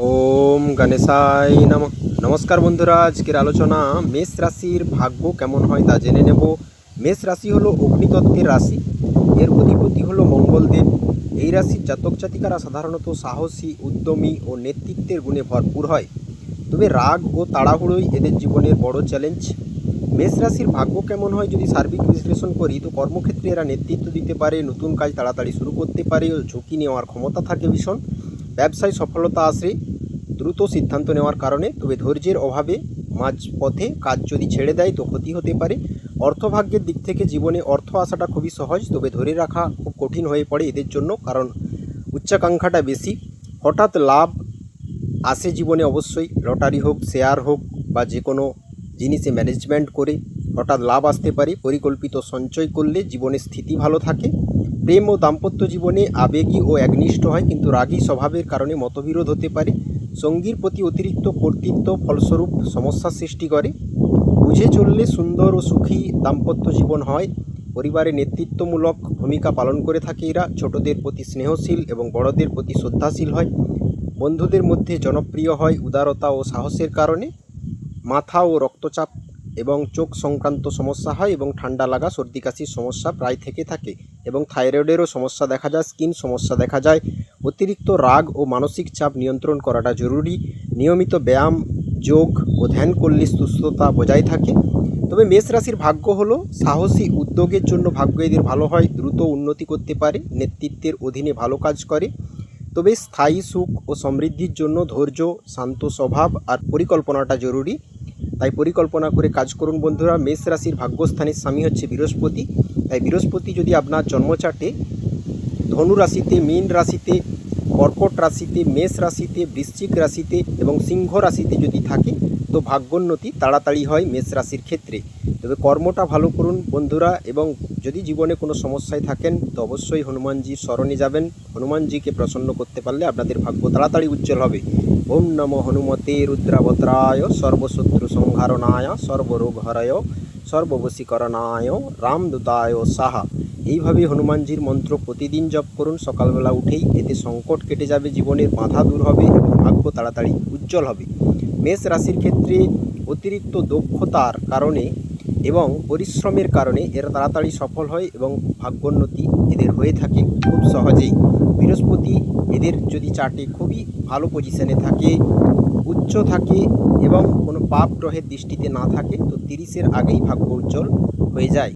ওম গণেশাই নম, নমস্কার বন্ধুরা, আজকের আলোচনা মেষ রাশির ভাগ্য কেমন হয় তা জেনে নেব। মেষ রাশি হলো অগ্নিতত্ত্বের রাশি, এর অধিপতি হলো মঙ্গলদেব। এই রাশির জাতক জাতিকারা সাধারণত সাহসী, উদ্যমী ও নেতৃত্বের গুণে ভরপুর হয়। তবে রাগ ও তাড়াহুড়োই এদের জীবনের বড় চ্যালেঞ্জ। মেষ রাশির ভাগ্য কেমন হয় যদি সার্বিক বিশ্লেষণ করি, তো কর্মক্ষেত্রে এরা নেতৃত্ব দিতে পারে, নতুন কাজ তাড়াতাড়ি শুরু করতে পারে ও ঝুঁকি নেওয়ার ক্ষমতা থাকে ভীষণ। ব্যবসায় সফলতা আসে, দ্রুত সিদ্ধান্ত নেওয়ার কারণে, তবে ধৈর্যের অভাবে মাঝ পথে কাজ যদি ছেড়ে দেয় তো ক্ষতি হতে পারে। অর্থভাগ্যের দিক থেকে জীবনে অর্থ আসাটা খুবই সহজ, তবে ধরে রাখা খুব কঠিন হয়ে পড়ে এদের জন্য, কারণ উচ্চাকাঙ্ক্ষাটা বেশি। হঠাৎ লাভ আসে জীবনে অবশ্যই, লটারি হোক, শেয়ার হোক, বা যে কোনো জিনিসে ম্যানেজমেন্ট করে হঠাৎ লাভ আসতে পারে। পরিকল্পিত সঞ্চয় করলে জীবনের স্থিতি ভালো থাকে। প্রেম ও দাম্পত্য জীবনে আবেগী ও একনিষ্ঠ হয়, কিন্তু রাগী স্বভাবের কারণে মতবিরোধ হতে পারে। সঙ্গীর প্রতি অতিরিক্ত কর্তৃত্ব ফলস্বরূপ সমস্যার সৃষ্টি করে। বুঝে চললে সুন্দর ও সুখী দাম্পত্য জীবন হয়। পরিবারে নেতৃত্বমূলক ভূমিকা পালন করে থাকে এরা। ছোটদের প্রতি স্নেহশীল এবং বড়দের প্রতি শ্রদ্ধাশীল হয়। বন্ধুদের মধ্যে জনপ্রিয় হয় উদারতা ও সাহসের কারণে। মাথা ও রক্তচাপ এবং চোখ সংক্রান্ত সমস্যা হয় এবং ঠান্ডা লাগা, সর্দি কাশির সমস্যা প্রায় থেকে থাকে এবং থাইরয়েডেরও সমস্যা দেখা যায়, স্কিন সমস্যা দেখা যায়। অতিরিক্ত রাগ ও মানসিক চাপ নিয়ন্ত্রণ করাটা জরুরি। নিয়মিত ব্যায়াম, যোগ ও ধ্যান করলে সুস্থতা বজায় থাকে। তবে মেষ রাশির ভাগ্য হলো, সাহসী উদ্যোগের জন্য ভাগ্য এদের ভালো হয়, দ্রুত উন্নতি করতে পারে, নেতৃত্বের অধীনে ভালো কাজ করে। তবে স্থায়ী সুখ ও সমৃদ্ধির জন্য ধৈর্য, শান্ত স্বভাব আর পরিকল্পনাটা জরুরি। তাই পরিকল্পনা করে কাজ করুন বন্ধুরা। মেষ রাশির ভাগ্যস্থানের স্বামী হচ্ছে বৃহস্পতি। তাই বৃহস্পতি যদি আপনার জন্মচাটে ধনু রাশিতে, মীন রাশিতে কর্কট রাশিতে, মেষ রাশিতে, বৃশ্চিক রাশিতে এবং সিংহ রাশিতে যদি থাকে, তো ভাগ্যোন্নতি তাড়াতাড়ি হয় মেষ রাশির ক্ষেত্রে। তবে কর্মটা ভালো করুন বন্ধুরা এবং যদি জীবনে কোনো সমস্যায় থাকেন, তো অবশ্যই হনুমানজির স্মরণে যাবেন। হনুমানজিকে প্রসন্ন করতে পারলে আপনাদের ভাগ্য তাড়াতাড়ি উজ্জ্বল হবে। ওম নম হনুমতে রুদ্রাবত্রায় সর্বশত্রু সংহারণায় সর্বরোগ হরায় সর্ববশীকরণায় রামদূতায় সাহা। এইভাবে হনুমানজির মন্ত্র প্রতিদিন জপ করুন, সকালবেলা উঠেই এতে সংকট কেটে যাবে, জীবনের বাধা দূর হবে এবং ভাগ্য তাড়াতাড়ি উজ্জ্বল হবে। মেষ রাশির ক্ষেত্রে অতিরিক্ত দক্ষতার কারণে এবং পরিশ্রমের কারণে এরা তাড়াতাড়ি সফল হয় এবং ভাগ্যোন্নতি এদের হয়ে থাকে খুব সহজেই। বৃহস্পতি এদের যদি চার্টে খুবই ভালো পজিশনে থাকে, উচ্চ থাকে এবং কোনো পাপ গ্রহের দৃষ্টিতে না থাকে, তো তিরিশের আগেই ভাগ্য উজ্জ্বল হয়ে যায়।